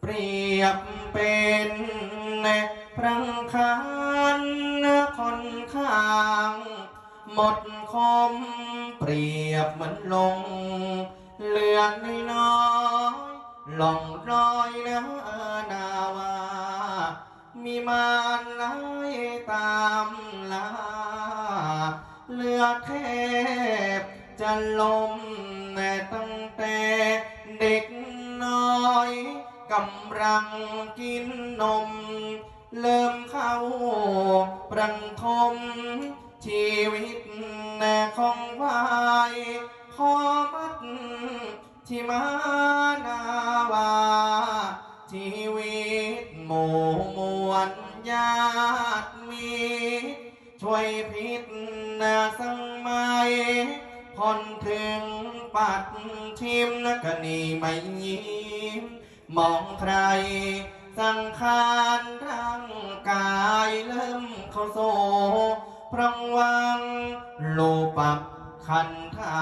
เปรียบเป็นพรังคันคอนข้าง หมดคมเปรียบเหมือนลง เลือน้อยลอง ที่มานาวา ชีวิตหมู่มวลญาติมีช่วยพิษนาสังไม้ผ่อนถึงปัดทิมนักนีไม่ยิ้มมองใคร สังขารร่างกายเริ่มเข้าโซพรังวังโลปับขันธา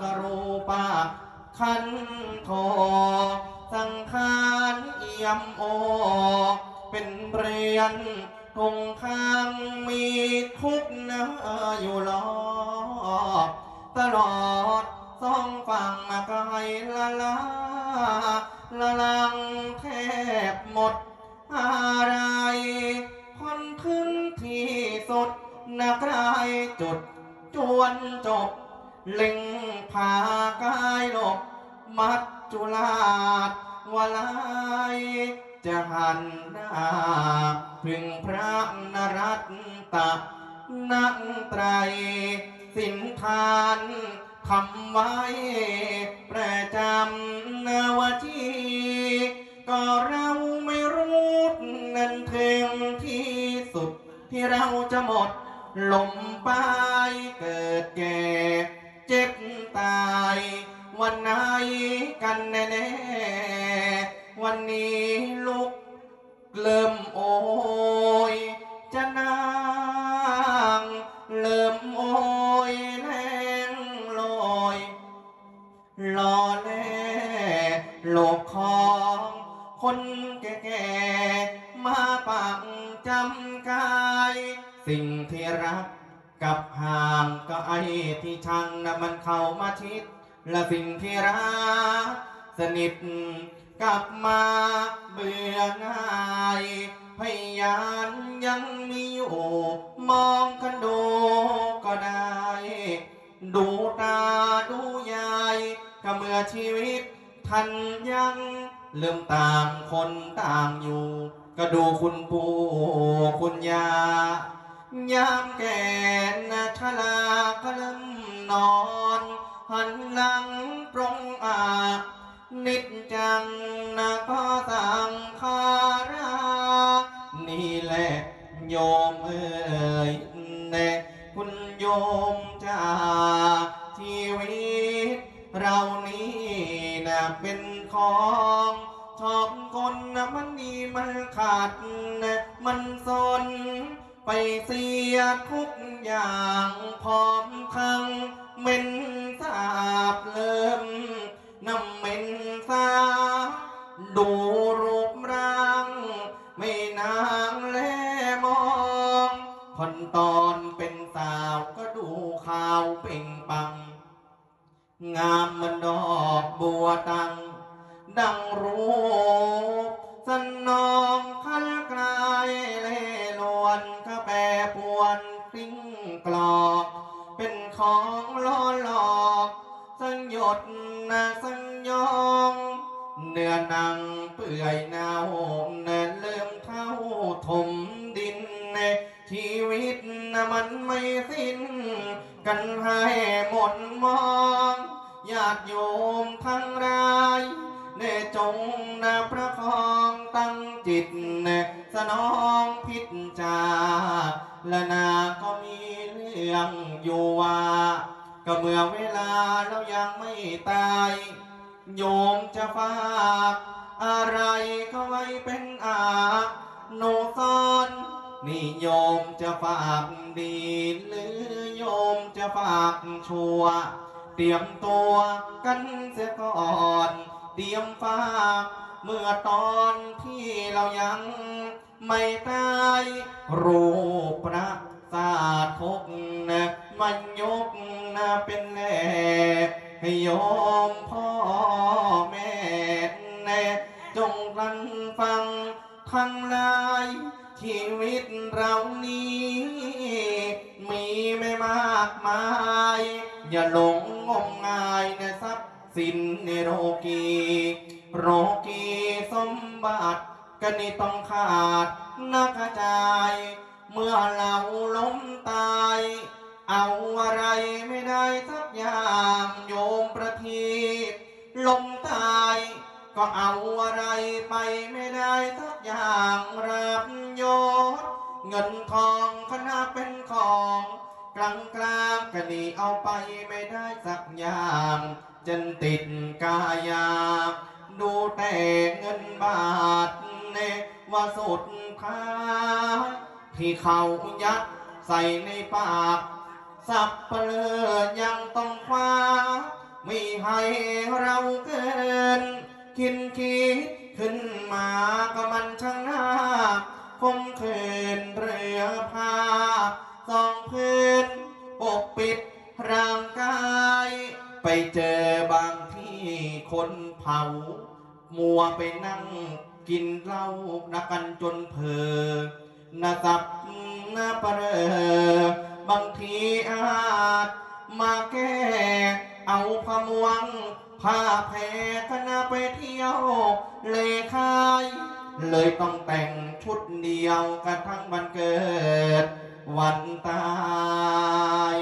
กรูปะ ขันโทสังขารเอี่ยมโอเป็นเรียนคงข้างมีทุกเนื้ออยู่รอบตลอดสองฝั่งกายละลาละลังแทบหมดอะไรพ้นขึ้นที่สุดนักรายจุดจวนจบ เล็งพากายลบมัจจุลาวลายจะหันหน้าพึงพระนรัตตะนักไตร สินทานทำไว้ ประจำนวทีก็เราไม่รู้นั่นถึงที่สุดที่เราจะหมดลมไปเกิดแก่ มโอยแรงลอยรอแลโลกของคนแก่ๆมาปักจำกาย สิ่งที่รักกับห่างก็ไอ้ที่ชังนะมันเข้ามาชิด และสิ่งที่รักสนิทกลับมาเบื่อง่าย พยานยังมีอยู่มองกันดู ชีวิตท่านยังเริ่มต่างคนต่างอยู่ ก็ดูคุณปู่คุณยายามแก่นาชลาก็เริ่มนอน หันหลังปรงอานิดจังนะก็สังขารานี่แหละโยมเอ่ยแน่คุณโยมจ้าชีวิต เรานี่นะเป็นของชอบคนนะมันนี่มันขาดนะมันสน ไปเสียทุกอย่างพร้อมทั้งเหม็นสาบเริ่มน้ำเหม็นสาดูรูปร่าง ไม่นางแลมองคนตอนเป็นสาวก็ดูข่าวเป่งปัง งามมันดอกบัวตัง ดังรูปสนองคันกลายเล่ลวนก็แปรปวนทิ้งกลอก เป็นของล้อหลอกสังยดนะสังยองเนื้อหนังเปื่อยเน่าเน่เริ่อมเท่าถมดินในชีวิตนะมันไม่สิ้น กันให้หมดมอง ติโยมทั้งรายเนจงนะประคองตั้งจิตเนสนองพิจจาและนาก็มีเรื่องอยู่ว่าก็เมื่อเวลาเรายังไม่ตาย โยมจะฝากอะไรก็ไว้เป็นอาโนซอนนี่โยมจะฝากดีหรือโยมจะฝากชั่ว เตรียมตัวกันเสียก่อน เตรียมฝาเมื่อตอนที่เรายังไม่ตายรูปพระสาทุกนะมันยกนะเป็นแหลกให้โยมพ่อแม่แน่จงรันฟังทั้งหลาย ชีวิตเรานี้ มีไม่มากมาย อย่าหลงงมงายในทรัพย์สินในโรกีโรกีสมบัติก็นี่ต้องขาดนักกระจาย เมื่อเราล้มตาย เอาอะไรไม่ได้สักอย่างโยมประทีปล้มตาย ก็เอาอะไรไปไม่ได้สักอย่างรับยศเงินทองคณะเป็นของกลางกลางก็ดีเอาไปไม่ได้สักอย่างจนติดกายา ดูแต่เงินบาทเนว่าสุดท้ายที่เขายัดใส่ในปาก สับเปลือยังต้องคว้าไม่ให้เราเกินคินคิ คนเผา มัวไปนั่งกินเหล้านักกันจนเพลินะสับนะเปรอบางทีอาจมาแก้เอาพมวงผ้าแพรคณะไปเที่ยว เลคาย เลยต้องแต่งชุดเดียวกันทั้งวันเกิด วันตาย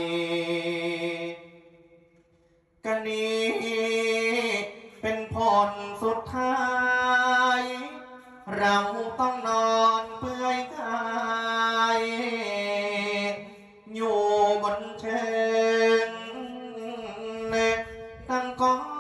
กันนี้ คายเราต้องนอนเปื่อยกายอยู่บนเชิงตั้งก้อง